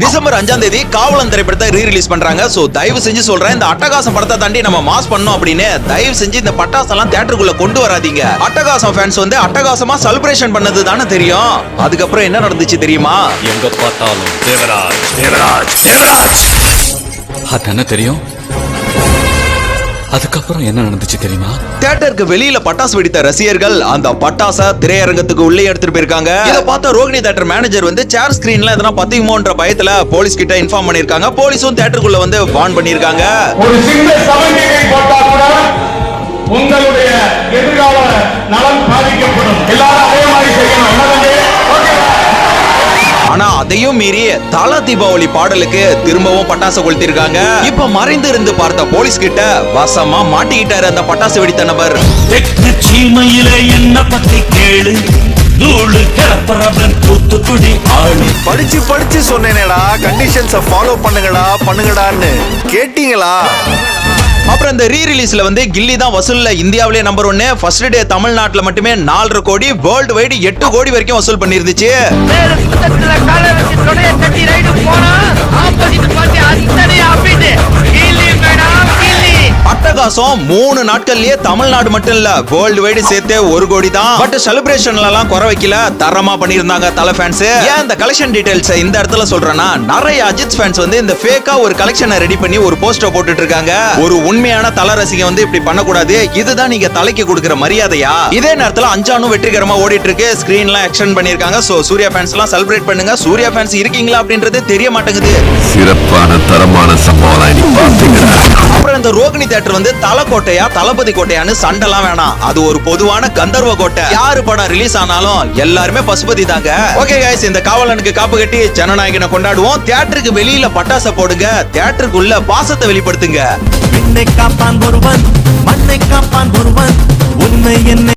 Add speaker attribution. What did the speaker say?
Speaker 1: December அஞ்சாம் தேதி காவலன் திரைப்படத்தை ரீ ரிலீஸ் பண்றாங்க. சோ தயவு செஞ்சு சொல்றேன் இந்த அட்டகாசம் படத்தை தாண்டி நம்ம மாஸ் பண்ணோம் அப்படின்னு தயவு செஞ்சு இந்த பட்டாசெல்லாம் தியேட்டருக்குள்ள கொண்டு வராதீங்க. அட்டகாசம் ஃபேன்ஸ் வந்து அட்டகாசமா செலிப்ரேஷன் பண்ணது தானே தெரியும். அதுக்கப்புறம் என்ன நடந்துச்சு தெரியுமா?
Speaker 2: எங்க பார்த்தாலும்
Speaker 3: தேவராஜ் தேவராஜ் தேவராஜ்.
Speaker 2: அதானே தெரியும்? அதுக்கப்புறம் என்ன நடந்துச்சு தெரியுமா?
Speaker 1: தியேட்டருக்கு வெளியில பட்டாசு வெடித்த ரசிகர்கள் அந்த பட்டாச திரையரங்கத்துக்கு உள்ளே எடுத்துட்டு போயிருக்காங்க. இத பார்த்த ரோகிணி தியேட்டர் மேனேஜர் வந்து சேர் ஸ்கிரீன்ல எதனா பத்திக்குமோன்ற பயத்துல போலீஸ் கிட்ட இன்ஃபார்ம் பண்ணிருக்காங்க போலீஸும் தியேட்டருக்குள்ள வந்து வார்ன் பண்ணிருக்காங்க அதையும் மீறி தல தீபாவளி பாடலுக்கு திரும்பவும் பட்டாசு கொளுத்திருக்காங்க. இப்ப மறைந்து இருந்து பார்த்த போலீஸ் கிட்ட வசமா மாட்டிக்கிட்டாரு அந்த பட்டாசு வெடித்த நபர்.
Speaker 4: என்ன பத்தி கேளு?
Speaker 3: படிச்சு படிச்சு சொன்னேனேடா கண்டிஷன்ஸ ஃபாலோ பண்ணுங்கடா பண்ணுங்கடான்னு. கேட்டீங்களா?
Speaker 1: அப்புறம் இந்த ரீ ரிலீஸ்ல வந்து கில்லி தான் வசூல்ல இந்தியாவிலே நம்பர் ஒன்னு ஃபர்ஸ்ட் டே தமிழ்நாட்டில் மட்டுமே நாலரை கோடி வேர்ல்டு வைடு எட்டு கோடி வரைக்கும் வசூல் பண்ணிருந்துச்சு. அட்டகாசம் மூணு நாட்கள்லயே தமிழ்நாடு மட்டும் இல்ல வேர்ல்டு வைடு சேர்த்தே ஒரு கோடி தான் பட் செலிப்ரேஷன்ல எல்லாம் குறை வைக்கல தரமா பண்ணியிருந்தாங்க தல ஃபேன்ஸ் ஏன் இந்த கலெக்ஷன் டீடைல்ஸ் இந்த இடத்துல சொல்றேன்னா நிறைய அஜித் ஃபேன்ஸ் வந்து இந்த ஃபேக்கா ஒரு கலெக்ஷனை ரெடி பண்ணி ஒரு போஸ்டர் போட்டுட்டு இருக்காங்க ஒரு உண்மையான தல ரசிகை வந்து இப்படி பண்ணக்கூடாது இதுதான் நீங்க தலைக்கு கொடுக்குற மரியாதையா? இதே நேரத்துல அஞ்சானும் வெற்றிகரமா ஓடிட்டு இருக்கு ஸ்கிரீன்லாம் எக்ஸ்டெண்ட் பண்ணிருக்காங்க சோ சூர்யா ஃபேன்ஸ் எல்லாம் செலிப்ரேட் பண்ணுங்க. சூர்யா ஃபேன்ஸ் இருக்கீங்களா அப்படின்றது தெரிய மாட்டேங்குது.
Speaker 5: சிறப்பான தரமான சம்பவம்
Speaker 1: இந்த ரோகிணி தேட்டர் வந்து தலை கோட்டையா தளபதி கோட்டையான்னு சண்டைலாம் வேணாம். அது ஒரு பொதுவான கந்தர்வ கோட்டை. யாரு படம் ரிலீஸ் ஆனாலும் எல்லாருமே பசுபதி தாங்க. ஓகே கைஸ் இந்த காவலனுக்கு காப்பு கட்டி ஜனநாயகனை கொண்டாடுவோம். தியேட்டருக்கு வெளியில பட்டாசை போடுங்க. தியேட்டருக்குள்ள பாசத்தை வெளிப்படுத்துங்க.
Speaker 4: மண்ணை காப்பான் ஒருவன். மண்ணை காப்பான் ஒருவன். உண்மை என்ன